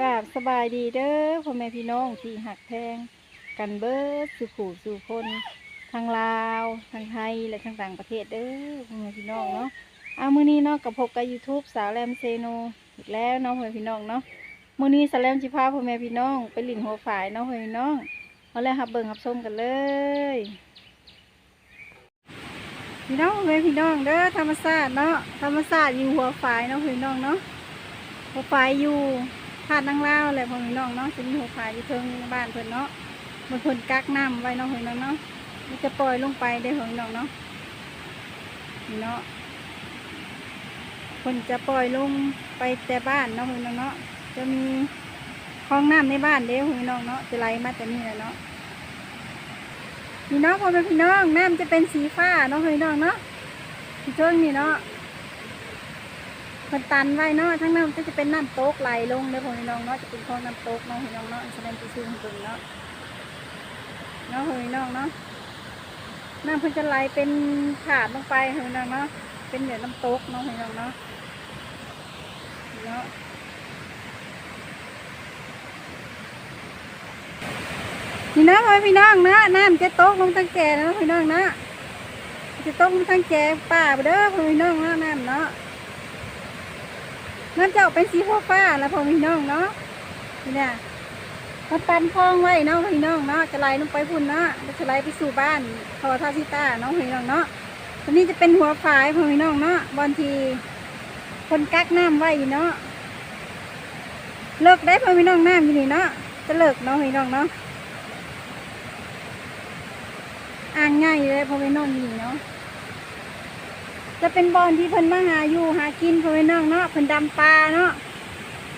กราบสบายดีเด้อพ่อแม่พี่น้องที่หักแพงกันเบิดสู่ขู่สู่คนทางลาวทางไทยและทางต่างประเทศเด้อพ่อแม่พี่น้องเนาะเอามือนี้เนาะกับพบกับ YouTube สาวแรมเซโนอีกแล้วเนาะพ่อแม่พี่น้องเนาะมือนี้สาวแรมสิพาพ่อแม่พี่น้องไปหลินหัวฝายเนาะพ่อแม่พี่น้องเอาแล้วรับเบิ่งรับชมกันเลยพี่น้องพ่อแม่พี่น้องเด้อธรรมชาสติเนาะธรรมชาสติอยู่หัวฝายเนาะพ่อแม่พี่น้องเนาะหัวฝายอยู่ พาดนั่งเล่าวแหละพ่อมีน้องเนาะจะมีหัวผายอยู่เทิงบ้านเพิ่นเนาะมันเพิ่นกักน้ำไว้เนาะเพิ่นเนาะเนาะมันจะปล่อยลงไปได้เพิ่นเนาะเนาะนี่เนาะเพิ่นจะปล่อยลงไปแต่บ้านเนาะเพิ่นเนาะเนาะจะมีคลองน้ำในบ้านเด้เพิ่นเนาะเนาะจะไหลมาแต่นี่แหละเนาะนี่เนาะพ่อแม่พี่น้องน้ำจะเป็นสีฟ้าเนาะเพิ่นเนาะเนาะที่เทิงนี่เนาะ มันตันไว้เนาะทั้งนั้นก็จะเป็นน้ำตกไหลลงเด้อพ่อพี่น้องเนาะจะเป็นคลองน้ำตกเนาะพี่น้องเนาะแสดงตัวชื่อของเพิ่นเนาะเนาะพ่อพี่น้องเนาะน้ำเพิ่นจะไหลเป็นขาดลงไปพ่อพี่น้องเนาะเป็นเหมือน้ำตกเนาะพี่น้องเนาะเนาะนี่นะพ่อพี่น้องเนาะน้ำจะตกลงตั้งแก่เนาะพี่น้องเนาะจะตกลงตั้งแก่ป่าไปเด้อพ่อพี่น้องเนาะน้ำเนาะ น้ำจะออกเป็นสีฟ้าฟ้าแล้วพอพี่น้องเนาะนี่เนี่ยมันตันคลองไว้เนาะพี่น้องเนาะจะไหลลงไปพุ่นเนาะจะไหลไปสู่บ้านพอท่าซิต้าเนาะพี่น้องเนาะตัวนี้จะเป็นหัวฝายพอพี่น้องเนาะบางทีคนกักน้ำไว้เนาะเลิกได้พอพี่น้องน้ำอยู่นี่เนาะจะเลิกเนาะพี่น้องเนาะอ่างง่ายเลยพอพี่น้องนี่เนาะ จะเป็นบอนที่เพิ่นมาหาอยู่หากินเพิ่นน้องเนาะเพิ่นดำปลาเนาะ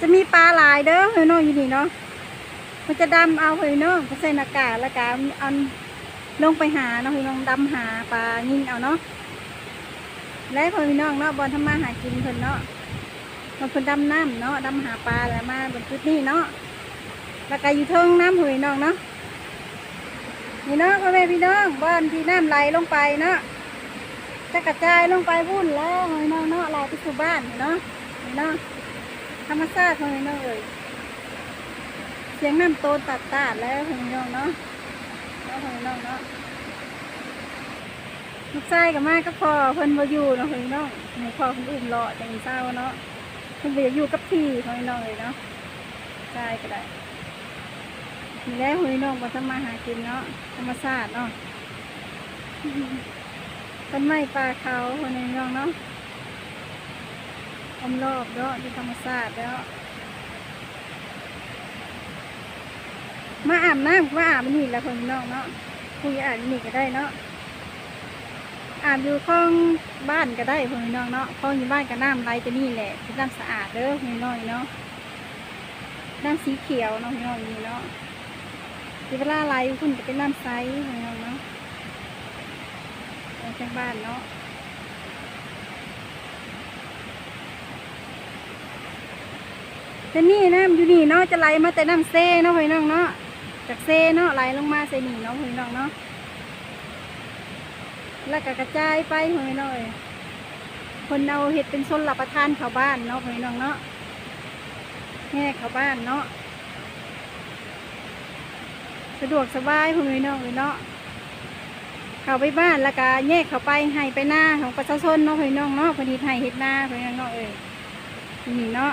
จะมีปลาหลายเด้อเพิ่นน้องอยู่นี่เนาะมันจะดำเอาเพิ่นน้องก็ใส่หน้ากากแล้วก็เอาลงไปหาเนาะเพิ่นน้องดำหาปลายิงเอาเนาะและเพิ่นน้องเนาะบอนทำมาหากินเพิ่นเนาะมันเพิ่นดำน้ำเนาะดำหาปลาแล้วมาบนจุดนี้เนาะแล้วก็อยู่เทิงน้ำเพิ่นน้องเนาะนี่เนาะพ่อแม่พี่น้องบ้านที่น้ำไหลลงไปเนาะ จะกระจายลงไปพุ่นแล้วเฮ้ยน้องเนาะเราไปสู่บ้านเนาะเฮ้ยเนาะธรรมชาติเฮ้ยน้องเอ้ยเสียงน้ำโตตัดตาดแล้วเฮ้ยน้องเนาะเนาะเฮ้ยน้องเนาะลูกชายกับแม่ก็พอเพิ่นมาอยู่เนาะเฮ้ยน้องหนูพอเพิ่นอุ้มเลาะจังเศร้าเนาะเพิ่นไปอยู่กับพี่เฮ้ยน้องเลยเนาะชายก็ได้นี่แล้วเฮ้ยน้องมาทำมาหากินเนาะธรรมชาติเนาะ ต้นไม้ปลาเขาคนในเมืองเนาะอมรอบเนาะที่ธรรมชาติแล้ว มาอาบน้ำมาอาบนี่แหละคนนอกเนาะคุยอาบนี่ก็ได้เนาะอาบอยู่คลองบ้านก็ได้คนนอกเนาะคลองอยู่บ้านก็น้ำไหลจะนี่แหละเป็นน้ำสะอาดเด้อคนน้อยเนาะน้ำสีเขียวเนาะคนน้อยนี่เนาะที่เวลาไหลคุณจะเป็นน้ำใสคนน้อยเนาะ จากบ้านเนาะแต่นี่น้ำอยู่นี่เนาะจะไหลมาแต่น้ำเซเนาะพี่น้องเนาะจากเซเนาะไหลลงมาใส่นี่เนาะพี่น้องเนาะแล้วก็กระจายไปพี่น้องเอ้ยคนเอาเห็ดเป็นชนรับประทานเข้าบ้านเนาะพี่น้องเนาะแง่เข้าบ้านเนาะสะดวกสบายพี่น้องเอ้ยเนาะ เข้าไปบ้านแล้วก็แยกเข้าไปให้ไปหน้าของประชาชนเนาะพี่น้องเนาะพอดีไทยเฮ็ดหน้าพี่น้องเนาะเอ้ยนี่เนาะ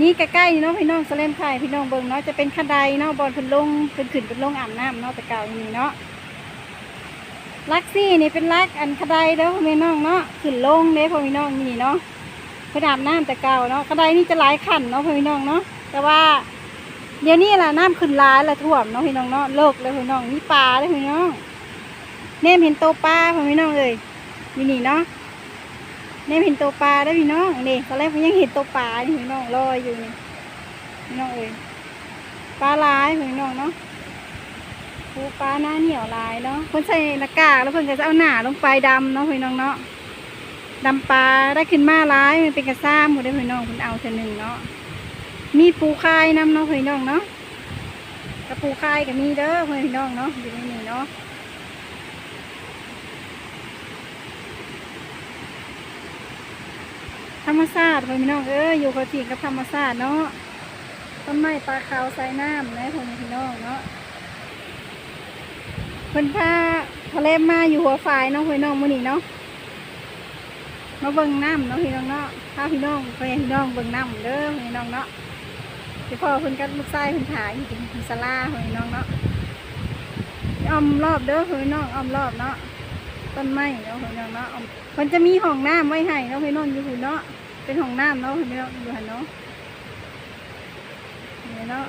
นี่ใกล้ๆเนาะพี่น้องสเลมไข่พี่น้องเบิ่งเนาะจะเป็นขันไดเนาะบอลเพิ่นลงเพิ่นขึ้นเป็นลงอาบน้ำเนาะแต่เก่าอย่างนี้เนาะลักซี่นี่เป็นลักอันขันไดเด้อพี่น้องเนาะขึ้นลงเด้อพี่น้องนี่เนาะเพิ่นอาบน้ำแต่เก่าเนาะขันไดนี่จะหลายขันเนาะพี่น้องเนาะแต่ว่าเดี๋ยวนี้ล่ะน้ำขึ้นหลายละท่วมเนาะพี่น้องเนาะเลิกเลยพี่น้องมีปลาเลยพี่น้อง เนมเห็นโตวปลาพ่อพี่น้องเลยนี่นี่เนาะเนมเห็นโตวปลาได้พี่น้องนี่ตอนแรกผมยังเห็นโตวปลานี่พี่น้องลอยอยู่นี่พี่น้องเอ้ยปลาลายพี่น้องเนาะปูปลาหน้าเหนียวลายเนาะคนใส่หน้ากากแล้วเพิ่นก็จะเอาหน้าลงไปดำเนาะพี่น้องเนาะดำปลาได้ขึ้นมาลายมันเป็นกระซ้ำหมดได้พี่น้องเพิ่นเอาเท่านึงเนาะมีปูคายน้ำเนาะพี่น้องเนาะกระปูคายก็มีเด้อพี่น้องเนาะอยู่ในนี้เนาะ ธรรมชาติพ่อพี่น้องเอ้ยอยู่กับที่กับธรรมชาติเนาะต้นไม้ปลาขาวใส่น้ำนะพ่อพี่น้องเนาะเพิ่นพาทะเลมาอยู่หัวฝายเนาะพี่น้องมื้อนี้เนาะมาเบิ่งน้ำเนาะพี่น้องเนาะพาพี่น้องไปพี่น้องเบิ่งน้ำเด้อพี่น้องเนาะเดี๋ยวพ่อเพิ่นกับลูกชายเพิ่นถ่ายอยู่ที่ศาลาพี่น้องเนาะอ้อมรอบเด้อพี่น้องอ้อมรอบเนาะ ต้นไม้เนาะพี่น้องเนาะมันจะมีห้องน้ำไว้ให้เนาะพี่น้องอยู่หุ่นเนาะเป็นห้องน้ำเนาะพี่น้องอยู่หันเนาะนี่เนาะ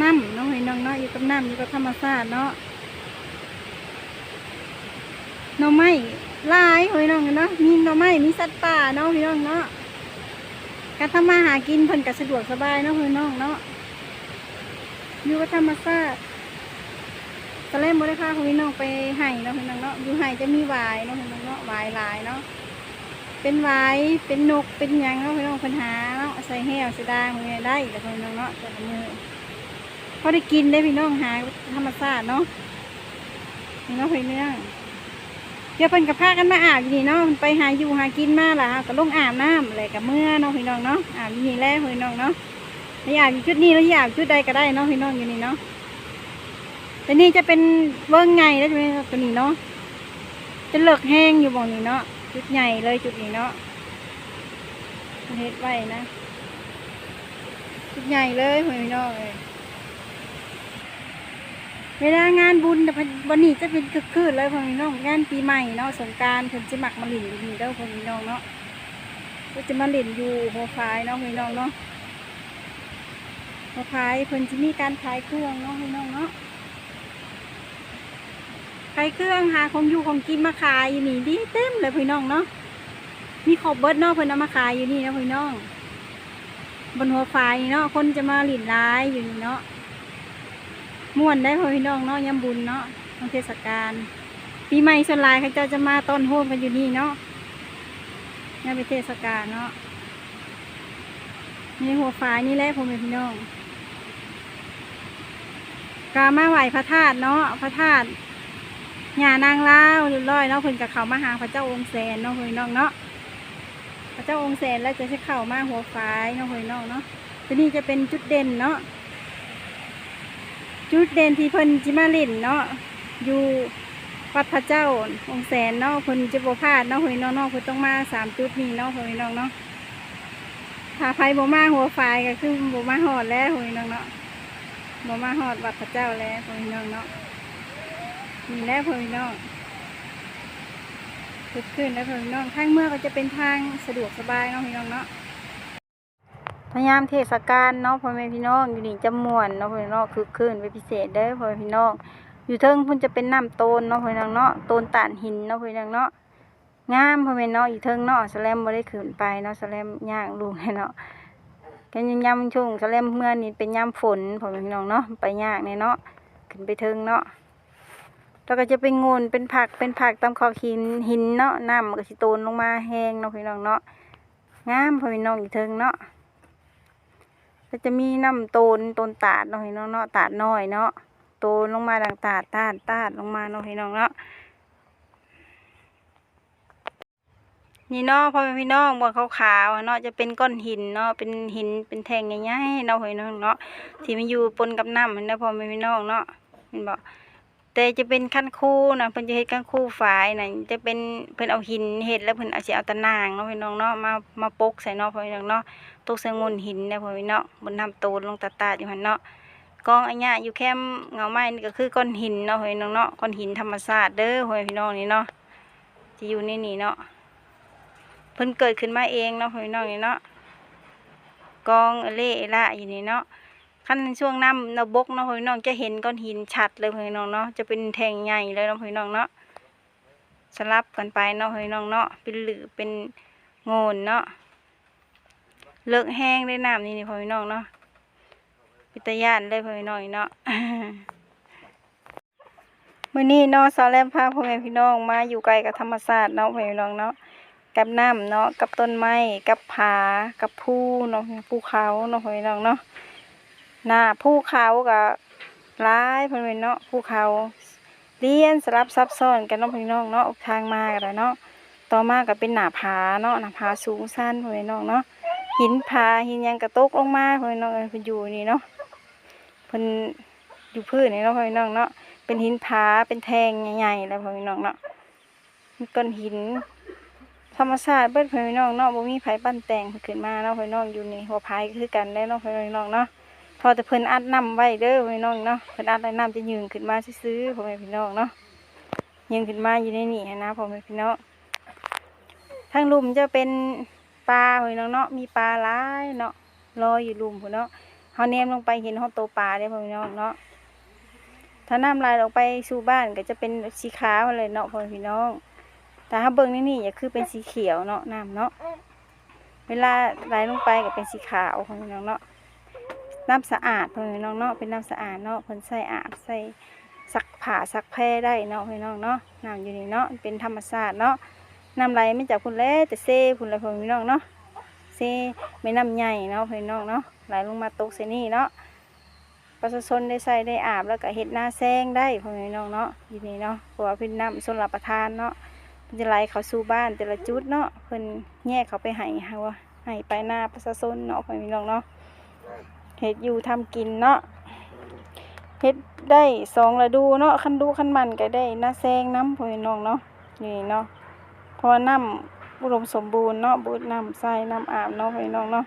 น้ำเน้องพี่น้องเนาะอยู่กับน้ำอยู่กับธรรมชาติเนาะหน่อไม้หลายพี่น้องเนาะมีหน่อไม้มีสัตว์ป่าเนาะพี่น้องเนาะการทำมาหากินเพิ่นก็สะดวกสบายเนาะพี่น้องเนาะอยู่กับธรรมชาติ ตอนแรกบ่ได้พาพี่น้องไปไห่เนาะพี่น้องเนาะอยู่ไห่จะมีวายเนาะพี่น้องเนาะวายหลายเนาะเป็นวายเป็นนกเป็นยังเนาะพี่น้องเพิ่นหาเนาะใส่แห้วใส่ดางพวกนี้ได้แต่พี่น้องเนาะแต่มือพอได้กินได้พี่น้องหาธรรมชาติเนาะนี่เนาะพี่น้องเดี๋ยวเพิ่นกับพากันมาอาบนี่เนาะไปหาอยู่หากินมาล่ะก็ลงอาบน้ำอะไรกับเมื่อเนาะพี่น้องเนาะอาบนี่แล้วพี่น้องเนาะไม่อาบอยู่จุดนี้แล้วอยากจุดใดก็ได้เนาะพี่น้องอยู่นี่เนาะ แต่นี่จะเป็นเบิ้งไงแล้วใช่ไหมตัวนี้เนาะจะเลิกแห้งอยู่บ่องนี้เนาะจุดใหญ่เลยจุดนี้เนาะเฮ็ดไว้นะ จุดใหญ่เลยพี่น้องเลยเวลางานบุญแต่วันนี้จะเป็นคึกคืนเลยพ่อพี่น้องงานปีใหม่เนาะสงการเพิ่นจะหมักมาหลินอยู่นี่เด้อพ่อพี่น้องเนาะก็จะมาหลินอยู่หัวฟายเนาะพี่น้องเนาะหัวฟายเพิ่นจะมีการขายเครื่องเนาะพี่น้องเนาะายเครื่องหาของอยู่ของกินมาขายอยู่นี่ดีเต็มเลยพี่น้องเนาะมีขอบเบิร์ดเนาะเพิ่นเอามาขายอยู่นี่นะพี่น้อง บนหัวฟายเนาะคนจะมาหลินร้ายอยู่นี่เนาะม่วนได้พี่น้องเนาะยามบุญเนาะช่วงเทศกาลปีใหม่ส่วนลายเขาเจ้าจะมาต้อนโฮมกันอยู่นี่เนาะนี่เป็นเทศกาลเนาะนี่หัวฝายนี่แหละพ่อแม่พี่น้องกามาไหวพระธาตุเนาะพระธาตุ หย่านางลาวเรียบร้อยเนาะเพิ่นกับเขามาหาพระเจ้าองค์แสนเนาะพ่อพี่น้องเนาะพระเจ้าองค์แสนแล้วจะใช้เข้ามาหัวฝายเนาะพ่อพี่น้องเนาะตัวนี้จะเป็นจุดเด่นเนาะจุดเด่นที่เพิ่นจิมาลินเนาะอยู่วัดพระเจ้าองค์แสนเนาะเพิ่นจะบ่พลาดเนาะเฮ้ยน้องๆเพิ่นต้องมาสามจุดนี้เนาะเฮ้ยน้องเนาะถ้าไผบ่มาหัวฝายก็คือบ่มาฮอดแล้วเฮ้ยน้องเนาะบ่มาฮอดวัดพระเจ้าแล้วเฮ้ยน้องเนาะ นี่แหละเฮ้ยน้องขึ้นขึ้นแล้วเฮ้ยน้องทางเมื่อก็จะเป็นทางสะดวกสบายเนาะเฮ้ยน้องเนาะพยายามเทศกาลเนาะพ่อแม่พี่น้องอยู่นี่จำมวนเนาะพ่อแม่พี่น้องคือคืนเป็นพิเศษเด้อพ่อแม่พี่น้องอยู่เทิงพุ่นจะเป็นน้ำโตนเนาะพ่อแม่พี่น้องเนาะโตนตานหินเนาะพ่อแม่พี่น้องเนาะงามพ่อแม่เนาะอยู่เทิงเนาะสแลมบ่ได้ขึ้นไปเนาะสแลมย่างลุงให้เนาะกันยามช่วงสแลมเมื่อนี่เป็นยามฝนพ่อแม่พี่น้องเนาะไปยากเนี่ยเนาะขึ้นไปเทิงเนาะ แล้วก็จะเป็นโงนเป็นผักเป็นผักตามขอบหินหินเนาะน้ำมันก็สิโตนลงมาแห้งเนาะพี่น้องเนาะงามพอมีน้องอยู่เทิงเนาะก็จะมีน้ำโตนโตนตาดเนาะพี่น้องเนาะตาดน้อยเนาะโตนลงมาดังตาดตาดตาดลงมาเนาะพี่น้องเนาะนี่เนาะพ่อแม่พี่น้องบนขาวๆเนาะจะเป็นก้อนหินเนาะเป็นหินเป็นแท่งใหญ่ๆเนาะพี่น้องเนาะที่มันอยู่ปนกับน้ำมันนะพ่อแม่พี่น้องเนาะเห็นบอก แต่จะเป็นขั้นคู่นะเพิ่นจะเฮ็ดขั้นคู่ฝายน่ะจะเป็นเพิ่นเอาหินเฮ็ดแล้วเพิ่นเอาสิเอาตะนางเนาะพี่น้องเนาะมามาปกใส่เนาะพ่อพี่น้องเนาะตกใส่งนหินนะพ่อพี่เนาะบนน้ำโตนลงตาตาอยู่หันเนาะกองอันเนี้ยอยู่แคมเงาไม้นี่ก็คือก้อนหินเนาะพี่น้องเนาะก้อนหินธรรมชาติเด้อพี่น้องนี่เนาะจะอยู่ในนี่เนาะเพิ่นเกิดขึ้นมาเองเนาะพี่น้องนี่เนาะกองเอเล่ล่าอยู่นี่เนาะ ขั้นช่วงน้ำนบกเนาะพี่น้องจะเห็นก้อนหินชัดเลยพี่น้องเนาะจะเป็นแทงใหญ่เลยเนาะพี่น้องเนาะสลับกันไปเนาะพี่น้องเนาะเป็นหรือเป็นโงนเนาะเลิกแห้งได้น้ำนี่นี่พี่น้องเนาะพิตยานได้พ่อพี่น้องเนาะมื้อนี้เนาะสาวแลมพาพ่อแม่พี่น้องมาอยู่ไกลกับธรรมชาติเนาะพ่อแม่พี่น้องเนาะกับน้ำเนาะกับต้นไม้กับผากับภูเนาะภูเขาเนาะพ่อพี่น้องเนาะ หน้าภูเขากับร้ายพ่อแม่เนาะภูเขาเลียนสลับซับซ้อนกันเนาะพี่น้องเนาะทางมากันเนาะต่อมาก็เป็นหน้าผาเนาะหน้าผาสูงสั้นพ่อแม่พี่น้องเนาะหินผาหินยังกระตกลงมาพ่อแม่พี่น้องเอ้ยเพิ่นอยู่นี่เนาะเพิ่นอยู่พื้นนี่เนาะพ่อแม่พี่น้องเนาะเป็นหินผาเป็นแทงใหญ่ๆแล้วพ่อแม่พี่น้องเนาะมีก้อนหินธรรมชาติเบิดพ่อแม่พี่น้องเนาะบ่มีไผปั้นแต่งขึ้นมาเนาะพ่อแม่พี่น้องอยู่นี่หัวไผก็คือกันได้เนาะพ่อแม่พี่น้องเนาะ พอแต่เพิ่นอัดน้ำไว้เด้อพี่น้องเนาะเพิ่นอัดแล้น้ำจะยืนขึ้นมาซื่อๆพ่อแม่พี่น้องเนาะยืนขึ้นมาอยู่ในนี่นะพ่อแม่พี่น้องทางลุ่มจะเป็นปลาพี่น้องเนาะมีปลาหลายเนาะลอยอยู่ลุ่มพุ่นเนาะเฮาแนมลงไปเห็นเฮาโตปลาเด้พ่อแม่พี่น้องเนาะถ้าน้ำลายออกไปสู่บ้านก็จะเป็นสีขาวเลยเนาะพ่อพี่น้อง แต่ถ้าเบิ่งนี่นี่อย่าคือเป็นสีเขียวเนาะน้ำเนาะเวลาไหลลงไปก็เป็นสีขาวขอพี่น้องเนาะ น้ำสะอาดของพี่น้องเนาะเป็นน้ำสะอาดเนาะเพิ่นใส่อาบใส่ซักผ้าซักแพรได้เนาะพี่น้องเนาะน้ำอยู่นี่เนาะเป็นธรรมชาติเนาะน้ำไหลไม่จากพุ่นแลแต่เซ่พุ่นละพี่น้องเนาะเซ่ไม่น้ำใหญ่เนาะพี่น้องเนาะไหลลงมาตกเซนี่เนาะประชาชนได้ใส่ได้อาบแล้วก็เฮ็ดหน้าแซงได้พ่อแม่น้องเนาะอยู่นี่เนาะเพราะว่าเป็นน้ำสนรับประทานเนาะเพิ่นจะไหลเขาสู่บ้านแต่ละจุดเนาะเพิ่นแยกเขาไปให้เฮาว่าให้ไปหน้าประชาชนเนาะพ่อแม่พี่น้องเนาะ เฮ็ดอยู่ทำกินเนาะเฮ็ดได้สองฤดูเนาะคันดูคันมันก็ได้น้าแซงน้ำพ่อแม่พี่น้องเนาะนี่เนาะพราะว่าน้ำอุดมสมบูรณ์เนาะบูดน้ำใส่น้ำอาบเนาะพ่อแม่พี่น้องเนาะ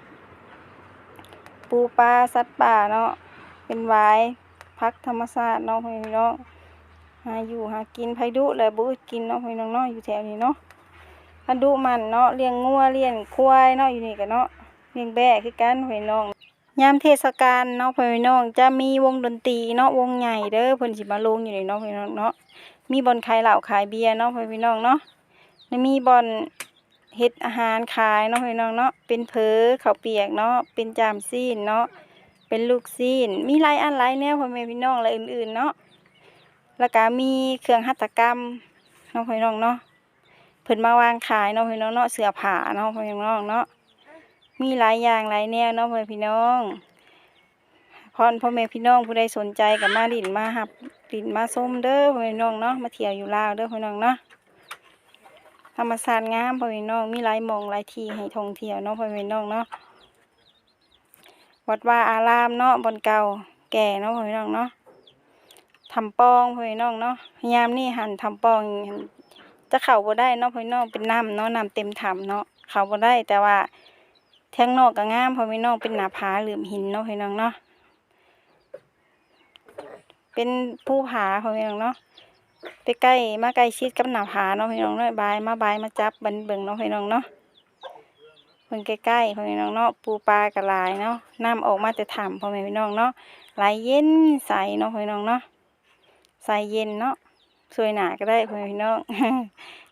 ปูปลาสัตว์ป่าเนาะเป็นวายพักธรรมชาติเนาะพ่อแม่พี่น้องหาอยู่หากินไผดุและบุกินเนาะพี่น้องเนาะอยู่แถวนี้เนาะคันดุมันเนาะเลี้ยงงัวเลี้ยงควายเนาะอยู่นี่กันเนาะเลี้ยงแบะคือกันพี่น้อง ยามเทศกาลเนาะพี่น้องจะมีวงดนตรีเนาะวงใหญ่เด้อเพิ่นสิมาลงอยู่นี่เนาะพี่น้องเนาะมีบ่อนขายเหล้าขายเบียร์เนาะพี่น้องเนาะมีบ่อนเฮ็ดอาหารขายเนาะพี่น้องเนาะเป็นเผอข้าวเปียกเนาะเป็นจามซีนเนาะเป็นลูกซีนมีหลายอันหลายแนวพ่อแม่พี่น้องและอื่นๆเนาะแล้วก็มีเครื่องหัตถกรรมเนาะพี่น้องเนาะเพิ่นมาวางขายเนาะพี่น้องเนาะเสื้อผ้าเนาะพี่น้องเนาะ มีหลายอย่างหลายแนวเนาะพ่อแม่พี่น้องพรพ่อแม่พี่น้องผู้ใดสนใจก็มาดินมาหับดินมาส้มเด้อพ่อแม่พี่น้องเนาะมาเที่ยวอยู่ลาวเด้อพี่น้องเนาะธรรมชาติงามพ่อแม่พี่น้องมีหลายมองหลายที่ให้ท่องเที่ยวเนาะพ่อแม่พี่น้องเนาะวัดว่าอารามเนาะบนเก่าแก่เนาะพ่อแม่พี่น้องเนาะทำปองพ่อพี่น้องเนาะยามนี่หันทำปองจะเข้าบ่ได้เนาะพ่อพี่น้องเป็นน้ำเนาะน้ำเต็มถ้ำเนาะเข้าบ่ได้แต่ว่า แทงนอกก็งามพ่อพี่น้องเป็นหนาผาหลืมหินเนาะพี่น้องเนาะเป็นภูผาพ่อพี่น้องเนาะไปใกล้มาใกล้ชิดกับหนาผาเนาะพี่น้องเนาะบายมาบายมาจับบันเบิงเนาะพี่น้องเนาะเพิ่นใกล้ๆพ่อพี่น้องเนาะปูปลากระลายเนาะน้ำออกมาแต่ถ้ำพ่อแม่พี่น้องเนาะไหลเย็นใสเนาะพี่น้องเนาะใสเย็นเนาะสวยหนาก็ได้พ่อแม่พี่น้อง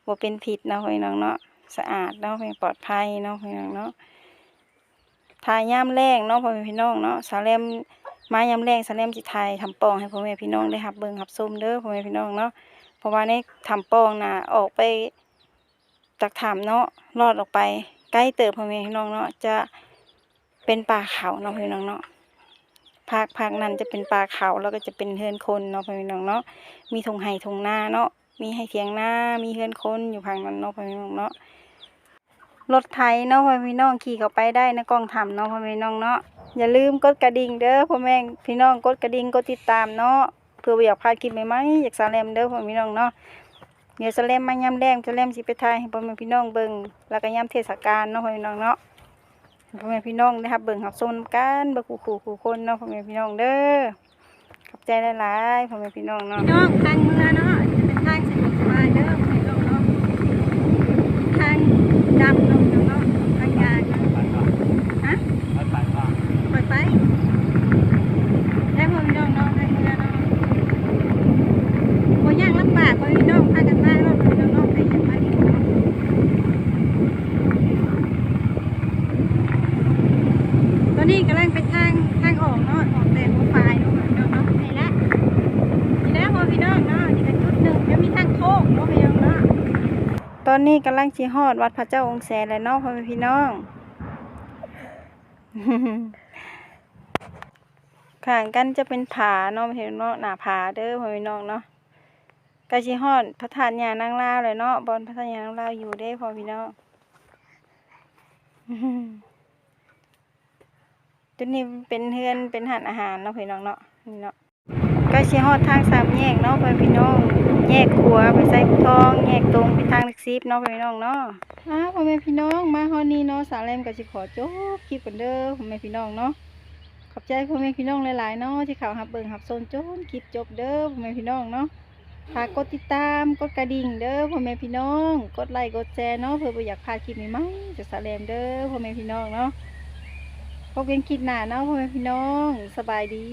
บ่เป็นผิดเนาะพ่อพี่น้องเนาะสะอาดเนาะพ่อแม่ปลอดภัยเนาะพี่น้องเนาะ ทายยามแรงเนาะพ่อแม่พี่น้องเนาะสาแลมมายามแรงสาแลมสิไทยทำปองให้พ่อแม่พี่น้องได้รับเบิ่งรับชมเด้อพ่อแม่พี่น้องเนาะเพราะว่าในทำปองน่ะออกไปจากถ้ำเนาะลอดออกไป ใกล้เติบพ่อแม่พี่น้องเนาะจะเป็นป่าเขาเนาะพี่น้องเนาะภาคภาคนั้นจะเป็นป่าเขาแล้วก็จะเป็นเฮือนคนเนาะพ่อแม่น้องเนาะมีทงไห่ทงหน้าเนาะมีให้เทียงหน้ามีเฮือนคนอยู่ภาคนั้นเนาะพี่น้องเนาะ รถไถเนาะพ่อพี่น้องขี่เข้าไปได้นะกองทำเนาะพ่อพี่น้องเนาะอย่าลืมกดกระดิ่งเด้อพ่อแม่พี่น้องกดกระดิ่งกดติดตามเนาะเพื่อบ่อยากพาดคลิปใหม่ๆอยากสาแลมเด้อพ่อแม่พี่น้องเนาะเดี๋ยวสแลมมายามแรงสแลมสิไปถ่ายให้พ่อแม่พี่น้องเบิ่งแล้วก็ยามเทศกาลเนาะพ่อพี่น้องเนาะพ่อแม่พี่น้องนะครับเบิ่งหับโซนกันเบิ่งคู่คู่คู่คนเนาะพ่อแม่พี่น้องเด้อขอบใจหลายๆพ่อแม่พี่น้องเนาะพี่น้องทางเมืองเนาะจะเป็นทางสะดวกสบายเด้อพ่อแม่พี่น้องเนาะทางดำเนาะพี่น้องเนาะทางยางเนาะฮะปล่อยไปได้พ่อแม่พี่น้องเนาะทางเมืองเนาะบ่ยากลำบากพ่อแม่พี่น้องพากันมาเนาะพ่อแม่พี่น้องเนาะไปอยากมาดีเนาะ ตอนนี้กำลังไปทางทางออกเนาะออกแต่หัวปลายเนาะพี่น้องเนาะนี่แหละนี่แหละพอพี่น้องเนาะนี่ก็จุดหนึ่งจะมีทางโค้งเนาะพี่น้องเนาะต อนนี้กำลังสิฮอดวัดพระเจ้าองค์แสนแล้วเนาะพ่อแม่พี่น้องข้างกันจะเป็นผาเนาะพี่น้องหน้าผาเด้อพ่อพี่น้องเนาะใกล้สิฮอดพระธาตุยานางลาวเลยเนาะบอนพระธาตุยานางลาวอยู่เด้พ่อพี่น้องตัวนี้เป็นเฮือนเป็นหันอาหารเนาะพี่น้องเนาะนี่เนาะ ก็สิฮอดทางสามแยกเนาะเพื่อนพี่น้อง แยกขัวไปใส่ทอง แยกตรงไปทางลักซิบเนาะพี่น้องเนาะอ้าพ่อแม่พี่น้องมาฮอดนี้เนาะสาวแรมก็สิขอจบคลิปกันเด้อพ่อแม่พี่น้องเนาะขอบใจพ่อแม่พี่น้องหลายๆเนาะที่เขาหับเบิ่งหับโซนจนคลิปจบเด้อพ่อแม่พี่น้องเนาะฝากกดติดตามกดกระดิ่งเด้อพ่อแม่พี่น้อง กดไลค์กดแชร์เนาะเพื่ออยากพลาดคลิปใหม่ๆจากสาวแรมเด้อพ่อแม่พี่น้องเนาะพบกันคลิปหน้าเนาะพ่อแม่พี่น้องสบายดี